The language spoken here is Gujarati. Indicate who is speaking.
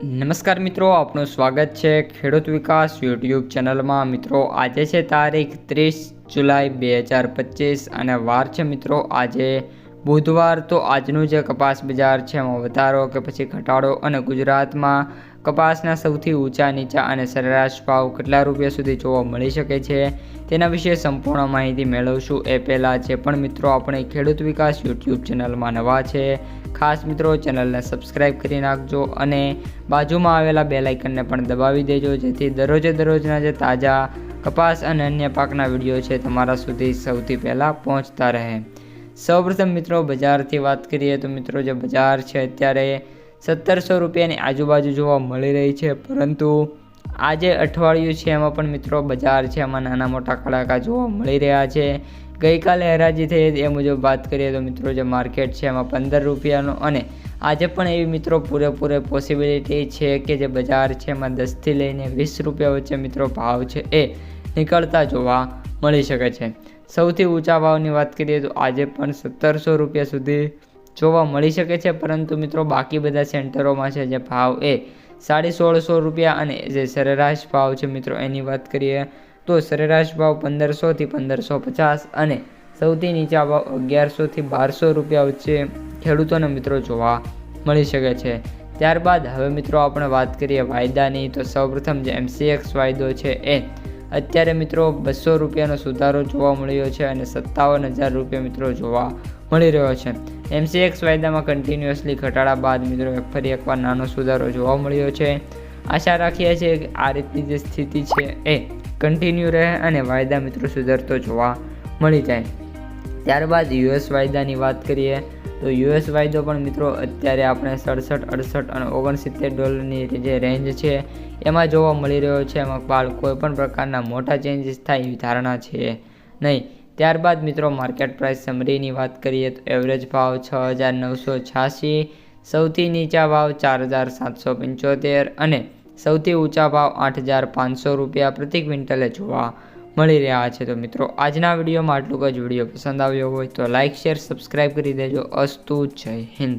Speaker 1: નમસ્કાર મિત્રો, આપનું સ્વાગત છે ખેડૂત વિકાસ યુટ્યુબ ચેનલમાં. મિત્રો, આજે છે તારીખ ત્રીસ જુલાઈ બે હજાર પચીસ અને વાર છે મિત્રો, આજે બુધવાર. તો આજનું જે કપાસ બજાર છે એમાં વધારો કે પછી ઘટાડો અને ગુજરાતમાં કપાસના સૌથી ઊંચા, નીચા અને સરેરાશ ભાવ કેટલા રૂપિયા સુધી જોવા મળી શકે છે? તેના વિશે સંપૂર્ણ માહિતી મેળવશું. એ પહેલાં જે પણ મિત્રો આપણે ખેડૂત વિકાસ યુટ્યુબ ચેનલમાં નવા છે, ખાસ મિત્રો ચેનલને સબસ્ક્રાઈબ કરી નાખજો અને બાજુમાં આવેલા બે લાઇકનને પણ દબાવી દેજો, જેથી દરરોજે દરરોજના જે તાજા કપાસ અને અન્ય પાકના વીડિયો છે તમારા સુધી સૌથી પહેલાં પહોંચતા રહે. સૌપ્રથમ મિત્રો બજારથી વાત કરીએ તો મિત્રો જે બજાર છે અત્યારે સત્તરસો રૂપિયાની આજુબાજુ જોવા મળી રહી છે, પરંતુ આજે અઠવાડિયું છે એમાં પણ મિત્રો બજાર છે એમાં નાના મોટા કડાકા જોવા મળી રહ્યા છે. ગઈકાલે હરાજી થઈ એ મુજબ વાત કરીએ તો મિત્રો જે માર્કેટ છે એમાં પંદર રૂપિયાનો અને આજે પણ એવી મિત્રો પૂરેપૂરે પોસિબિલિટી છે કે જે બજાર છે એમાં દસથી લઈને વીસ રૂપિયા વચ્ચે મિત્રો ભાવ છે એ નીકળતા જોવા મળી શકે છે. સૌથી ઊંચા ભાવની વાત કરીએ તો આજે પણ સત્તરસો રૂપિયા સુધી જોવા મળી શકે છે, પરંતુ મિત્રો બાકી બધા સેન્ટરોમાં છે, જે ભાવ એ સાડી સોળસો રૂપિયા અને જે સરેરાશ ભાવ છે મિત્રો, એની વાત કરીએ તો સરેરાશ ભાવ પંદરસોથી પંદરસો પચાસ અને સૌથી નીચા ભાવ અગિયારસોથી બારસો રૂપિયા વચ્ચે ખેડૂતોને મિત્રો જોવા મળી શકે છે. ત્યારબાદ હવે મિત્રો આપણે વાત કરીએ વાયદાની, તો સૌપ્રથમ જે એમસીએક્સ વાયદો છે, એ અત્યારે મિત્રો બસો રૂપિયાનો સુધારો જોવા મળ્યો છે અને સત્તાવન હજાર રૂપિયા મિત્રો જોવા મળી રહ્યો છે. એમસીએક્સ વાયદામાં કન્ટિન્યુઅસલી ઘટાડા બાદ મિત્રો ફરી એકવાર નાનો સુધારો જોવા મળ્યો છે. આશા રાખીએ છીએ કે આ રીતની જે સ્થિતિ છે એ કન્ટિન્યુ રહે અને વાયદા મિત્રો સુધરતો જોવા મળી જાય. ત્યારબાદ યુએસ વાયદાની વાત કરીએ તો યુએસ વાયદો પણ મિત્રો અત્યારે આપણે સડસઠ, અડસઠ અને ઓગણસિત્તેર ડોલરની જે રેન્જ છે, એમાં જોવા મળી રહ્યો છે, એમાં બાળ કોઈપણ પ્રકારના મોટા ચેન્જીસ થાય એવી ધારણા છે નહીં. ત્યારબાદ મિત્રો માર્કેટ પ્રાઇસ સમરીની વાત કરીએ તો એવરેજ ભાવ છ હજાર નવસો છ્યાસી, સૌથી નીચા ભાવ ચાર હજાર સાતસો પંચોતેર અને સૌથી ઊંચા ભાવ આઠ હજાર પાંચસો રૂપિયા પ્રતિ ક્વિન્ટલે જોવા મળી રહ્યા છે. તો મિત્રો, આજના વિડીયોમાં આટલું જ. વીડિયો પસંદ આવ્યો હોય તો લાઇક શેર સબસ્ક્રાઈબ કરી દેજો. અસ્તુ જય હિન્દ.